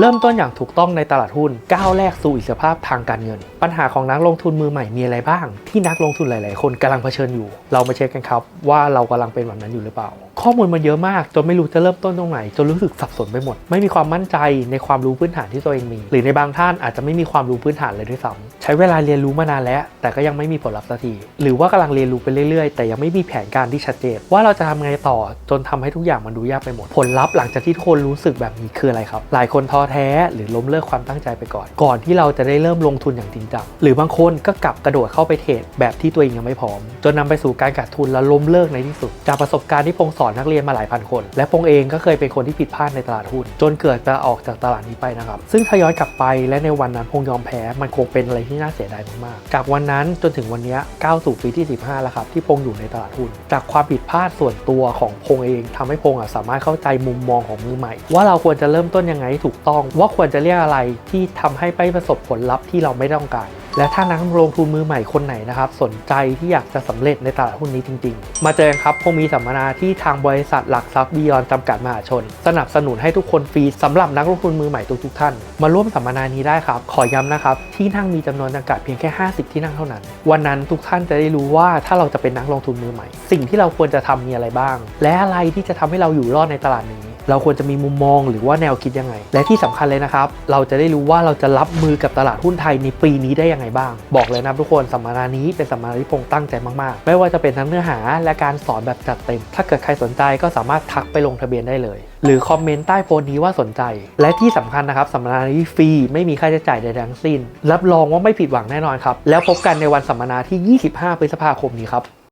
เริ่มต้นอย่างถูกต้องในตลาดหุ้นก้าวแรกสู่อิสรภาพทางการเงิน ปัญหาของนักลงทุนมือใหม่มีอะไรบ้าง ที่นักลงทุนหลาย ๆ คนกำลังเผชิญอยู่ เรามาเช็คกันครับ ว่าเรากำลังเป็นแบบนั้นอยู่หรือเปล่า ข้อมูลมันเยอะมาก จนไม่รู้จะเริ่มต้นตรงไหน จนรู้สึกสับสนไปหมด ไม่มีความมั่นใจในความรู้พื้นฐานที่ตัวเองมี หรือในบางท่านอาจจะไม่มีความรู้พื้นฐานเลยด้วยซ้ำใช้เวลาเรียนรู้มานานแล้ว แต่ก็ยังไม่มีผลลัพธ์สักทีหรือว่ากำลังเรียนรู้ไปเรื่อย ๆ แต่ยังไม่มีแผนการที่ชัดเจนว่าเราจะทำไงต่อ จนทำให้ทุกอย่างมันดูยากไปหมด ผลลัพธ์หลังจากที่ทุกคนรู้สึกแบบนี้คืออะไรครับ หลายคนท้อแท้หรือล้มเลิกความตั้งใจไปก่อน ก่อนที่เราจะได้เริ่มลงทุนอย่างจริงจังหรือบางคนก็กลับกระโดดเข้าไปเทรดแบบที่ตัวเองยังไม่พร้อม จนนำไปสู่การขาดทุนและล้มเลิกในที่สุด จากประสบการณ์ที่พงสอนนักเรียนมาหลายพันคน และพงเองก็เคยเป็นคนที่ผิดพลาดในตลาดหุ้นจนเกิดจะออกจากตลาดนี้ไปนะครับ ซึ่งถ้าย้อนกลับไปและในวันนั้นพงยอมแพ้มันคงเป็นอะไรที่น่าเสียดายมากๆจากวันนั้นจนถึงวันนี้ก้าวสู่ปีที่ 15 แล้วครับที่พงอยู่ในตลาดหุ้นจากความผิดพลาดส่วนตัวของพงเองทำให้พงอะสามารถเข้าใจมุมมองของมือใหม่ ว่าเราควรจะเริ่มต้นยังไงให้ถูกต้องว่าควรจะเรียกอะไรที่ทำให้ไม่ประสบผลลัพธ์ที่เราไม่ต้องการ และถ้านักลงทุนมือใหม่คนไหนนะครับ สนใจที่อยากจะสำเร็จในตลาดหุ้นนี้จริง ๆ มาเจอกันครับคงมีสัมมนาที่ทางบริษัทหลักทรัพย์บียอนจำกัดมหาชน สนับสนุนให้ทุกคนฟรีสำหรับนักลงทุนมือใหม่ทุกๆท่าน มาร่วมสัมมนานี้ได้ครับ ขอย้ำนะครับที่นั่งมีจำนวนจำกัดเพียงแค่ 50 ที่นั่งเท่านั้น วันนั้นทุกท่านจะได้รู้ว่าถ้าเราจะเป็นนักลงทุนมือใหม่ สิ่งที่เราควรจะทำมีอะไรบ้าง และอะไรที่จะทำให้เราอยู่รอดในตลาดนี้ เราควรจะมีมุมมองหรือว่าแนวคิดยังไง และที่สำคัญเลยนะครับ เราจะได้รู้ว่าเราจะรับมือกับตลาดหุ้นไทยในปีนี้ได้ยังไงบ้าง บอกเลยนะทุกคนสัมมนานี้เป็นสัมมนาที่พงตั้งใจมากๆ ไม่ว่าจะเป็นทั้งเนื้อหาและการสอนแบบจัดเต็ม ถ้าเกิดใครสนใจก็สามารถทักไปลงทะเบียนได้เลย หรือคอมเมนต์ใต้โพสต์นี้ว่าสนใจ และที่สำคัญนะครับสัมมนานี้ฟรีไม่มีค่าใช้จ่ายใดๆทั้งสิ้น รับรองว่าไม่ผิดหวังแน่นอนครับแล้วพบกันในวันสัมมนาที่ 25 พฤษภาคมนี้ครับ